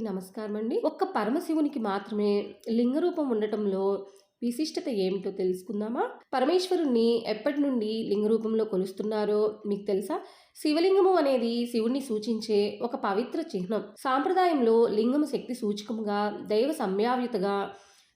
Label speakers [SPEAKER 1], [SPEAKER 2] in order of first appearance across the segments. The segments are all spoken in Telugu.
[SPEAKER 1] నమస్కారం అండి ఒక్క పరమశివునికి మాత్రమే లింగ రూపం ఉండటంలో విశిష్టత ఏమిటో తెలుసుకుందామా? పరమేశ్వరుణ్ణి ఎప్పటి నుండి లింగ రూపంలో కొలుస్తున్నారో మీకు తెలుసా? శివలింగము అనేది శివుణ్ణి సూచించే ఒక పవిత్ర చిహ్నం. సాంప్రదాయంలో లింగము శక్తి సూచకముగా దైవ సంయావ్యతగా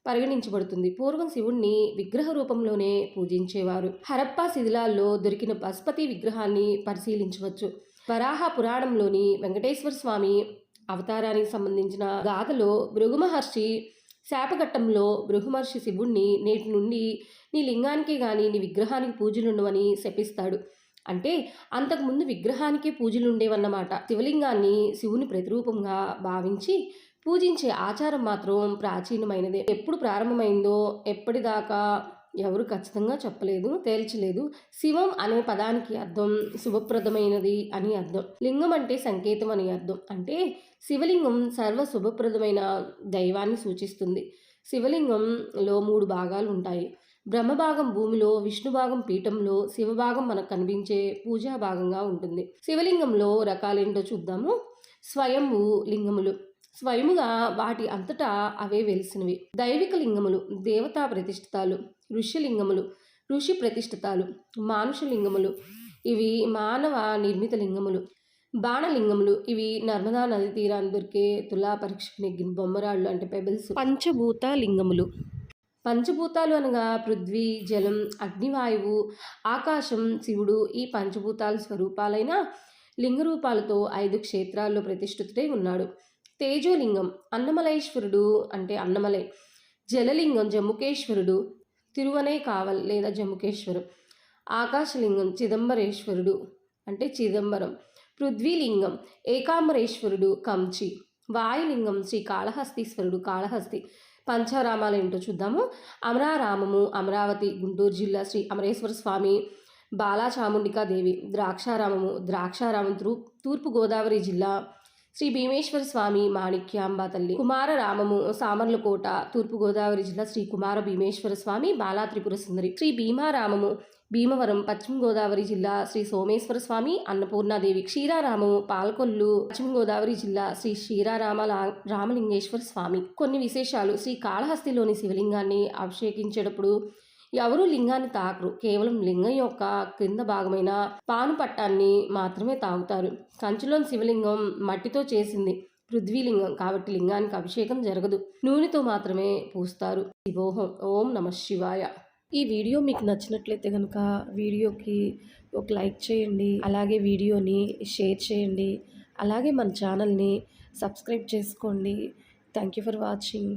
[SPEAKER 1] పరిగణించబడుతుంది. పూర్వం శివుణ్ణి విగ్రహ రూపంలోనే పూజించేవారు. హరప్పా శిథిలాల్లో దొరికిన పశుపతి విగ్రహాన్ని పరిశీలించవచ్చు. వరాహ పురాణంలోని వెంకటేశ్వర స్వామి అవతారానికి సంబంధించిన గాథలో భృగు మహర్షి శాపఘట్టంలో భృగుమహర్షి శివుణ్ణి నేటి నుండి నీ లింగానికి కానీ నీ విగ్రహానికి పూజలుండవని శపిస్తాడు. అంటే అంతకుముందు విగ్రహానికే పూజలుండేవన్నమాట శివలింగాన్ని శివుని ప్రతిరూపంగా భావించి పూజించే ఆచారం మాత్రం ప్రాచీనమైనదే. ఎప్పుడు ప్రారంభమైందో ఎప్పటిదాకా ఎవరు ఖచ్చితంగా చెప్పలేదు తేల్చలేదు. శివం అనే పదానికి అర్థం శుభప్రదమైనది అని అర్థం. లింగం అంటే సంకేతం అని అర్థం. అంటే శివలింగం సర్వ శుభప్రదమైన దైవాన్ని సూచిస్తుంది. శివలింగంలో మూడు భాగాలు ఉంటాయి. బ్రహ్మభాగం భూమిలో విష్ణు భాగం పీఠంలో శివభాగం మనకు కనిపించే పూజా భాగంగా ఉంటుంది. శివలింగంలో రకాలేంటో చూద్దాము. స్వయంభూ లింగములు. స్వయముగా వాటి అంతటా అవే వెలిసినవి. దైవిక లింగములు దేవతా ప్రతిష్ఠితాలు ఋషిలింగములు ఋషి ప్రతిష్ఠితాలు మానుష లింగములు ఇవి మానవ నిర్మిత లింగములు. బాణలింగములు ఇవి నర్మదా నది తీరాన్ని దొరికే తులా పరీక్షకు నెగ్గిన బొమ్మరాళ్ళు అంటే పెబిల్స్. పంచభూత లింగములు. పంచభూతాలు అనగా పృథ్వీ జలం అగ్నివాయువు ఆకాశం శివుడు ఈ పంచభూతాల స్వరూపాలైన లింగ రూపాలతో ఐదు క్షేత్రాల్లో ప్రతిష్ఠితుడై ఉన్నాడు. తేజోలింగం అన్నమలేశ్వరుడు అంటే అన్నమలై జలలింగం జమ్ముకేశ్వరుడు తిరువనై కావల్ లేదా జమ్ముకేశ్వరం ఆకాశలింగం చిదంబరేశ్వరుడు అంటే చిదంబరం పృథ్వీలింగం ఏకాంబరేశ్వరుడు కంచి వాయులింగం శ్రీ కాళహస్తీశ్వరుడు కాళహస్తి. పంచారామాలు ఏంటో చూద్దాము. అమరారామము అమరావతి గుంటూరు జిల్లా శ్రీ అమరేశ్వర స్వామి బాలాచాముండికాదేవి ద్రాక్షారామము ద్రాక్షారామం తూర్పు గోదావరి జిల్లా శ్రీ భీమేశ్వర స్వామి మాణిక్యాంబ తల్లి కుమార రామము సామర్లకోట తూర్పుగోదావరి జిల్లా శ్రీ కుమార భీమేశ్వర స్వామి బాలా త్రిపుర సుందరి. శ్రీ భీమారామము భీమవరం పశ్చిమ గోదావరి జిల్లా శ్రీ సోమేశ్వర స్వామి అన్నపూర్ణాదేవి క్షీరారామము పాలకొల్లు పశ్చిమ గోదావరి జిల్లా శ్రీ క్షీరారామ రామలింగేశ్వర స్వామి. కొన్ని విశేషాలు శ్రీ కాళహస్తిలోని శివలింగాన్ని అభిషేకించేటప్పుడు ఎవరూ లింగాన్ని తాకరు. కేవలం లింగం యొక్క క్రింద భాగమైన పాను పట్టాన్ని మాత్రమే తాగుతారు. కంచులోని శివలింగం మట్టితో చేసింది పృథ్వీలింగం కాబట్టి లింగానికి అభిషేకం జరగదు. నూనెతో మాత్రమే పూస్తారు. శివోహం. ఓం నమ శివాయ. ఈ వీడియో మీకు నచ్చినట్లయితే కనుక వీడియోకి ఒక లైక్ చేయండి. అలాగే వీడియోని షేర్ చేయండి. అలాగే మన ఛానల్ని సబ్స్క్రైబ్ చేసుకోండి. Thank you for watching.